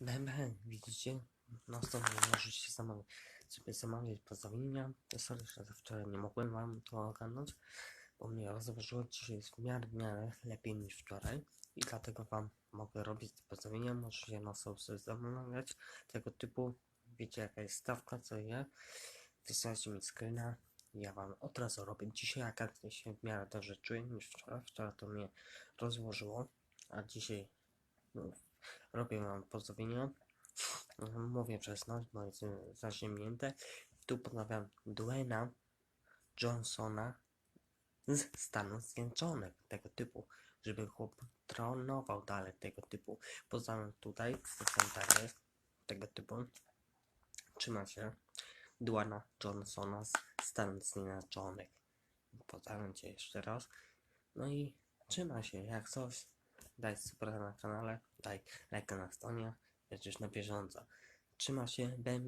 Bam, widzicie? No stąd możecie zamawiać, sobie zamawiać pozdrowienia. Sorry, że wczoraj nie mogłem wam to ogarnąć, bo mnie rozłożyło dzisiaj jest w miarę, w miarę lepiej niż wczoraj i dlatego wam mogę robić pozdrowienia. Możecie na sobie zamawiać tego typu. Wiecie jaka jest stawka, co ja. Wysyłajcie mi screena. Ja wam od razu robię. Dzisiaj akurat się w miarę dobrze czuję niż wczoraj. Wczoraj to mnie rozłożyło, a dzisiaj no, robię wam pozdrowienia. Mówię przez noc, bo jest zaziemnięte. Tu poznawiam Dwayna Johnsona z Stanów Zjednoczonych, tego typu, żeby chłop tronował dalej tego typu. Pozdrawiam tutaj, komentarze tego typu. Trzyma się Dwayna Johnsona z Stanów Zjednoczonych. Pozdrawiam cię jeszcze raz. No i trzyma się, jak coś. Daj super na kanale, daj lajka na stronie, będziesz na bieżąco. Trzyma się, bam.